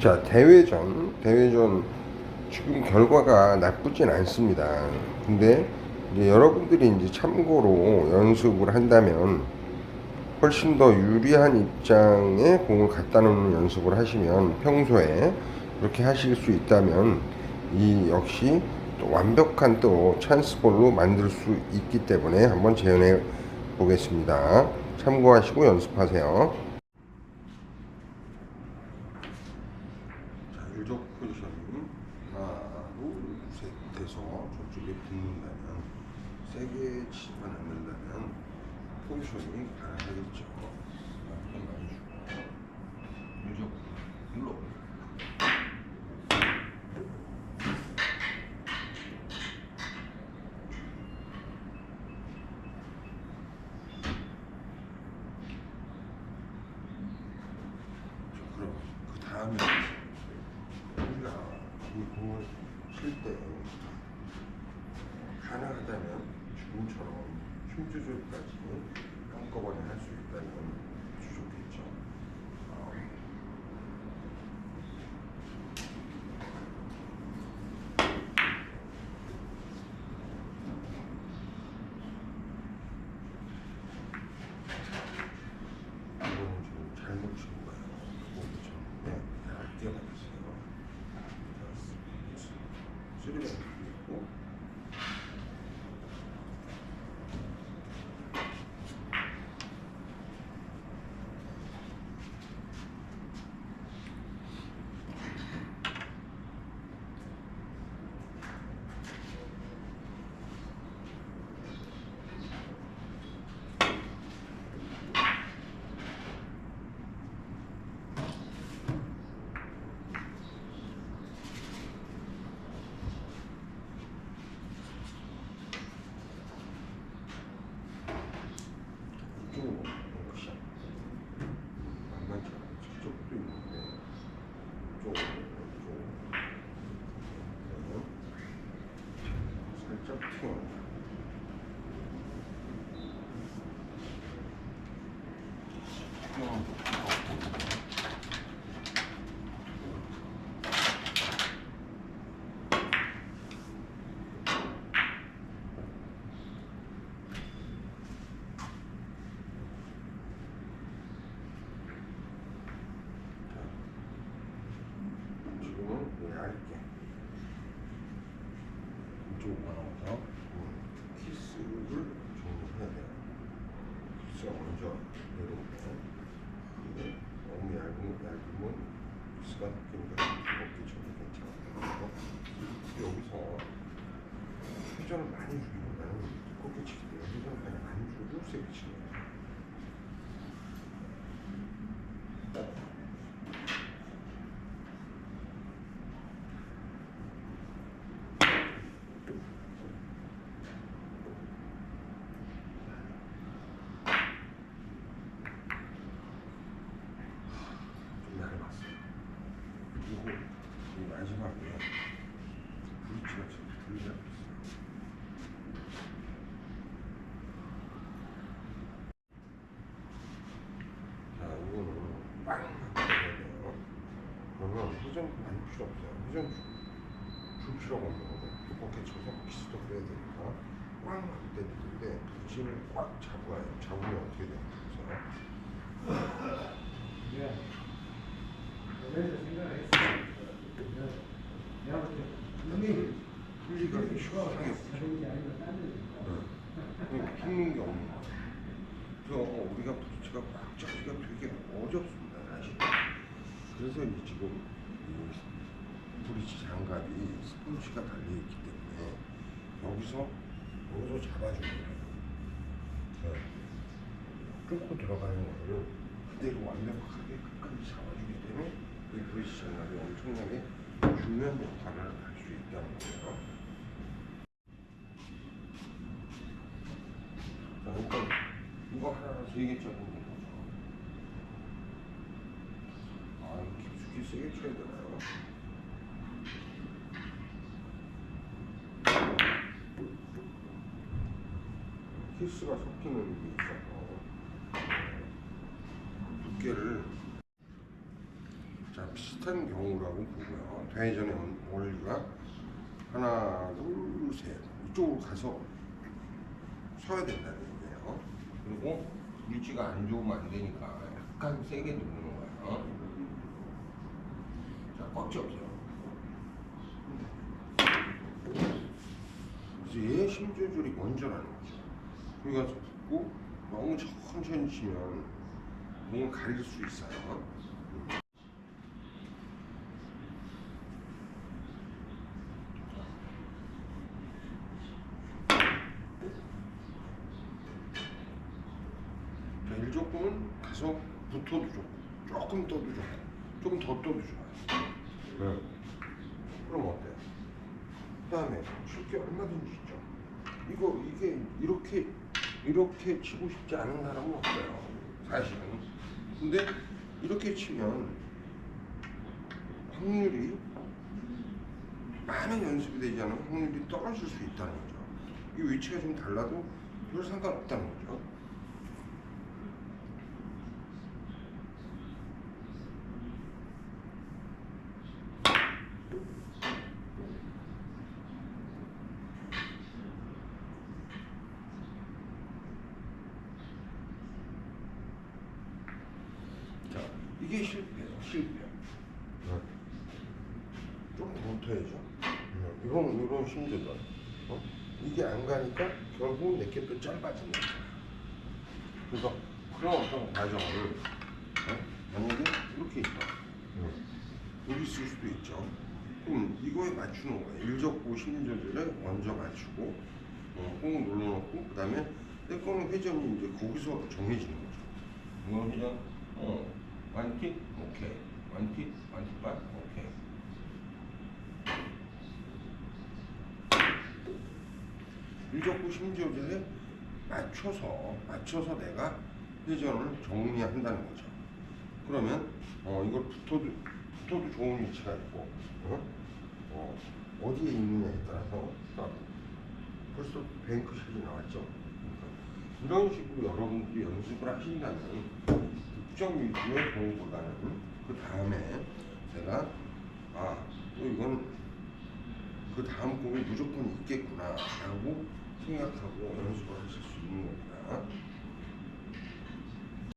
자, 대회전, 대회전 지금 결과가 나쁘진 않습니다. 근데 여러분들이 이제 참고로 연습을 한다면 훨씬 더 유리한 입장에 공을 갖다 놓는 연습을 하시면 평소에 그렇게 하실 수 있다면 이 역시 또 완벽한 또 찬스볼로 만들 수 있기 때문에 한번 재현해 보겠습니다. 참고하시고 연습하세요. 자, 일적 포지션이 하나, 둘, 셋 돼서 저쪽에 붙는다면 세게 치지만 않는다면 포지션이 가능하겠죠. 그 우리가 이 공을 칠때 가능하다면 힘 조절까지 한꺼번에 할 수주 좋겠죠. 어, 이거는 지금 잘못 친 거예요. 그거 쳤는데 얇게 맞았어요. 자, 쓰리백 있고 이 5만원부터 키스를 주문해야 돼요. 키스가 먼저 내려오고 이게 너무 얇은, 얇으면 키스가 굉장히 무겁게 저도 괜찮아요. 여기서 표정을 많이 주기보다는 두껍게 치기 때문에 표정을 많이 안 주고 세게 치는 거예요. 회전 많이 필요 없어요. 회전 줄, 줄 필요가 없는 거고 두껍게 쳐서 키스도 그래야 되니까 꽝! 하고 때리는데 브릿지를 꽉 잡아요. 잡으면 어떻게 돼요? 그래서 풀리가 시원하게 풀는 게 없는 거예요. 그래서 우리가 부츠가 꽉 잡기가 되게 어렵습니다, 사실. 그래서 이 지금 이 브릿지 장갑이 스폰지가 달려있기 때문에 여기서 여기서 잡아주는 거예요. 네. 뚫고 들어가는 거를 그대로 완벽하게 끝까지 잡아주기 때문에 이 브릿지 장갑이 엄청나게 중요한 역할을 할 수 있다는 거예요. 자, 일단 이거 세개 짜는 거죠. 아, 이거 깊숙이 세게 쳐야 되나요? 키스가 섞이는 게 있어서 두께를 자 비슷한 경우라고 보고요. 대회전의 원- 원리가 하나, 둘, 셋 이쪽으로 가서 서야 된다는 얘기예요. 그리고 위치가 안 좋으면 안 되니까 약간 세게 누르는 거예요. 자, 꽉 잡죠. 그래서 얘힘 조절이 먼저라는 거죠. 여기 가서 붙고 너무 천천히 치면 공을 가릴 수 있어요. 자, 일조금은 가서 붙어도 좋고 조금 떠도 좋고 좀더 떠도 좋아요. 네. 그럼 어때요? 그다음에 쉽게 얼마든지 있죠. 이거 이게 이렇게 이렇게 치고 싶지 않은 사람은 없어요. 사실은. 근데 이렇게 치면 확률이 많은 연습이 되지 않으면 확률이 떨어질 수 있다는 거죠. 이 위치가 좀 달라도 별 상관없다는 거죠. 자, 이게 실패예요, 실패. 좀더 붙어야죠. 이런, 이런 힘들다. 어? 이게 안 가니까 결국 내게 또 짧아지는 거야. 그래서 그런 어떤 과정을, 어? 만약에 이렇게 있다. 여기 있을 수도 있죠. 그럼 이거에 맞추는 거예요. 일적고 심조절에 먼저 맞추고, 어, 꽁 눌러놓고, 그 다음에 내 거는 회전이 이제 거기서 정해지는 거죠. 이건 회전, 어, 완킥, 오케이. 완킥, 완킥반, 오케이. 일적구 심지어제에 맞춰서 맞춰서 내가 회전을 정리한다는 거죠. 그러면 어 이걸 붙어도 붙어도 좋은 위치가 있고 어? 어, 어디에 있느냐에 따라서 자, 벌써 뱅크샷이 나왔죠. 그러니까 이런 식으로 여러분들이 연습을 하신다면 득점 위주의 공보다는 그 다음에 제가 아 또 이건 그 다음 곡이 무조건 있겠구나 라고 생각하고 연습을 하실 수 있는 겁니다.